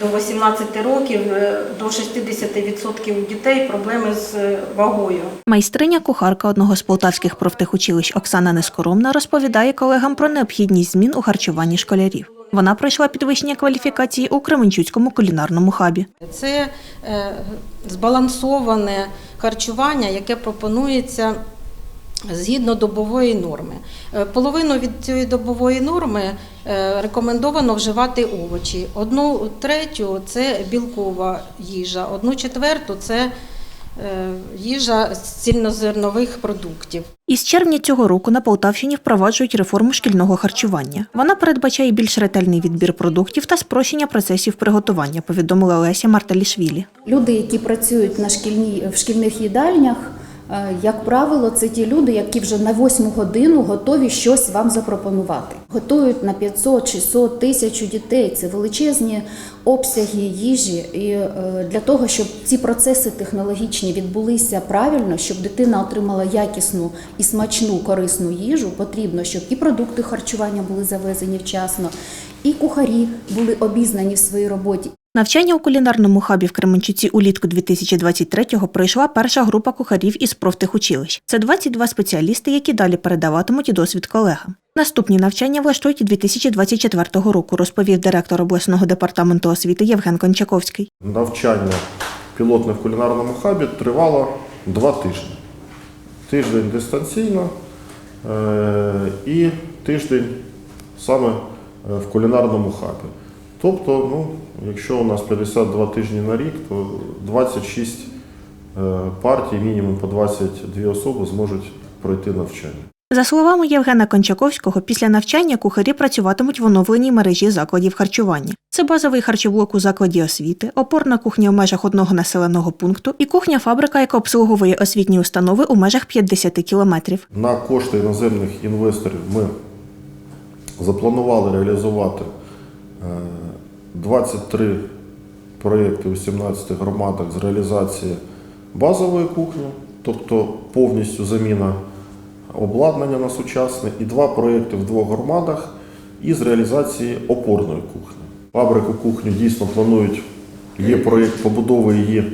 До 18 років е, до 60% дітей проблеми з е, вагою. Майстриня кухарка одного з полтавських профтехучилищ Оксана Нескоромна розповідає колегам про необхідність змін у харчуванні школярів. Вона пройшла підвищення кваліфікації у Кременчуцькому кулінарному хабі. Це е, збалансоване харчування, яке пропонується згідно добової норми. Е, Половину від цієї добової норми е, рекомендовано вживати овочі. Одну третю це білкова їжа, одну четверту це е, їжа з цільнозернових продуктів. Із червня цього року на Полтавщині впроваджують реформу шкільного харчування. Вона передбачає більш ретельний відбір продуктів та спрощення процесів приготування, повідомила Олеся Марталішвілі. Люди, які працюють на шкільній, в шкільних їдальнях, як правило, це ті люди, які вже на восьму годину готові щось вам запропонувати. Готують на 500, 600, тисячу дітей. Це величезні обсяги їжі. І е, для того, щоб ці процеси технологічні відбулися правильно, щоб дитина отримала якісну і смачну корисну їжу, потрібно, щоб і продукти харчування були завезені вчасно, і кухарі були обізнані в своїй роботі. Навчання у кулінарному хабі в Кременчуці улітку 2023-го пройшла перша група кухарів із профтехучилищ. Це 22 спеціалісти, які далі передаватимуть досвід колегам. Наступні навчання влаштують 2024 року, розповів директор обласного департаменту освіти Євген Кончаковський. Навчання пілотне в кулінарному хабі тривало два тижні. Тиждень дистанційно е, і тиждень саме е, в кулінарному хабі. Тобто, ну, якщо у нас 52 тижні на рік, то 26 е, партій, мінімум по 22 особи зможуть пройти навчання. За словами Євгена Кончаковського, після навчання кухарі працюватимуть в оновленій мережі закладів харчування. Це базовий харчоблок у закладі освіти, опорна кухня у межах одного населеного пункту і кухня-фабрика, яка обслуговує освітні установи у межах 50 кілометрів. На кошти іноземних інвесторів ми запланували реалізувати е, 23 проєкти у 17 громадах з реалізації базової кухні, тобто повністю заміна обладнання на сучасне, і два проєкти в двох громадах із реалізації опорної кухні. Фабрику кухню дійсно планують, є проєкт побудови її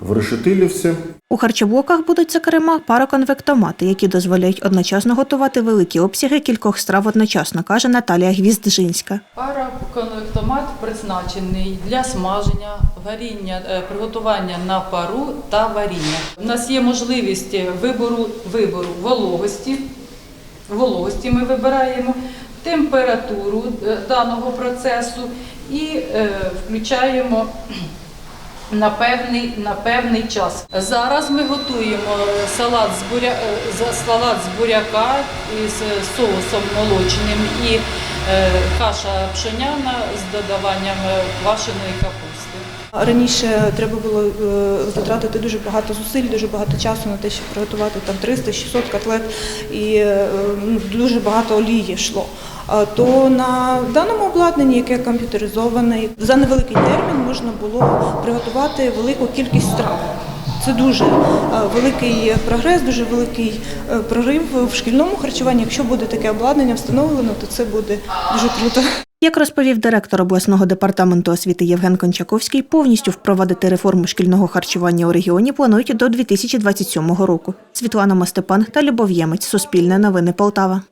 в Решетилівці. У харчоблоках будуть, зокрема, пароконвектомати, які дозволяють одночасно готувати великі обсяги кількох страв одночасно, каже Наталія Гвізджинська. Параконвектомат призначений для смаження, варіння, е, приготування на пару та варіння. У нас є можливість вибору, вибору вологості. Вологості ми вибираємо, температуру е, даного процесу і е, включаємо на певний, на певний час. Зараз ми готуємо салат з, буря, е, салат з буряка із соусом молочним і е, каша пшеняна з додаванням квашеної капусти. Раніше треба було е, затратити дуже багато зусиль, дуже багато часу на те, щоб приготувати там 300-600 котлет і е, дуже багато олії йшло. То на даному обладнанні, яке комп'ютеризоване, за невеликий термін можна було приготувати велику кількість страв. Це дуже е, великий прогрес, дуже великий прорив в шкільному харчуванні. Якщо буде таке обладнання встановлено, то це буде дуже круто. Як розповів директор обласного департаменту освіти Євген Кончаковський, повністю впровадити реформу шкільного харчування у регіоні планують до 2027 року. Світлана Мастепан та Любов Ємець. Суспільне новини Полтава.